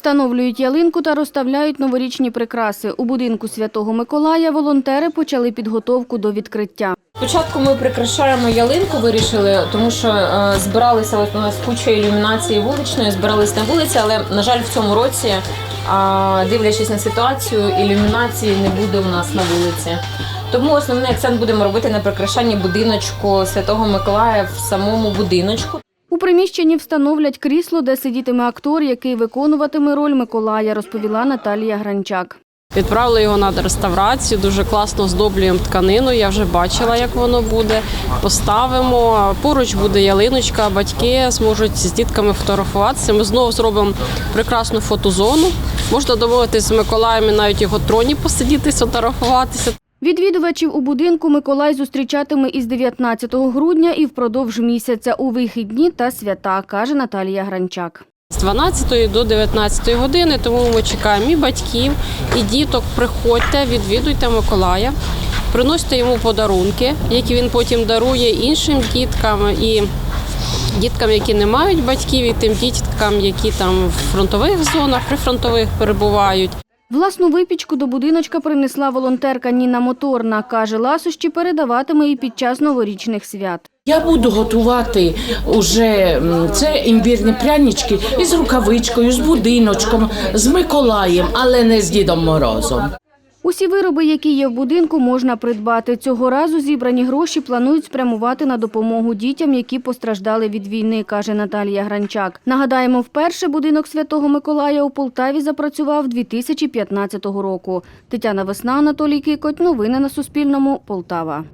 Встановлюють ялинку та розставляють новорічні прикраси. У будинку Святого Миколая волонтери почали підготовку до відкриття. Спочатку ми прикрашаємо ялинку, вирішили, тому що е, збиралися ось у нас куча ілюмінації вуличної, збирались на вулиці, але на жаль, в цьому році, дивлячись на ситуацію, ілюмінації не буде у нас на вулиці. Тому основний акцент будемо робити на прикрашанні будиночку Святого Миколая в самому будиночку. У приміщенні встановлять крісло, де сидітиме актор, який виконуватиме роль Миколая, розповіла Наталія Гранчак. Відправили його на реставрацію, дуже класно здоблюємо тканину. Я вже бачила, як воно буде. Поставимо. Поруч буде ялиночка, батьки зможуть з дітками фотографуватися. Ми знову зробимо прекрасну фотозону. Можна домовитися з Миколаєм і навіть його троні посидіти, сфотографуватися. Відвідувачів у будинку Миколай зустрічатиме із 19 грудня і впродовж місяця у вихідні та свята, каже Наталія Гранчак. З 12 до 19 години, тому ми чекаємо і батьків, і діток. Приходьте, відвідуйте Миколая, приносите йому подарунки, які він потім дарує іншим діткам і діткам, які не мають батьків, і тим діткам, які там в фронтових зонах, прифронтових перебувають. Власну випічку до будиночка принесла волонтерка Ніна Моторна. Каже, ласощі передаватиме і під час новорічних свят. Я буду готувати уже це імбірні прянички із рукавичкою, з будиночком, з Миколаєм, але не з Дідом Морозом. Усі вироби, які є в будинку, можна придбати. Цього разу зібрані гроші планують спрямувати на допомогу дітям, які постраждали від війни, каже Наталія Гранчак. Нагадаємо, вперше будинок Святого Миколая у Полтаві запрацював 2015 року. Тетяна Весна, Анатолій Кикоть. Новини на Суспільному. Полтава.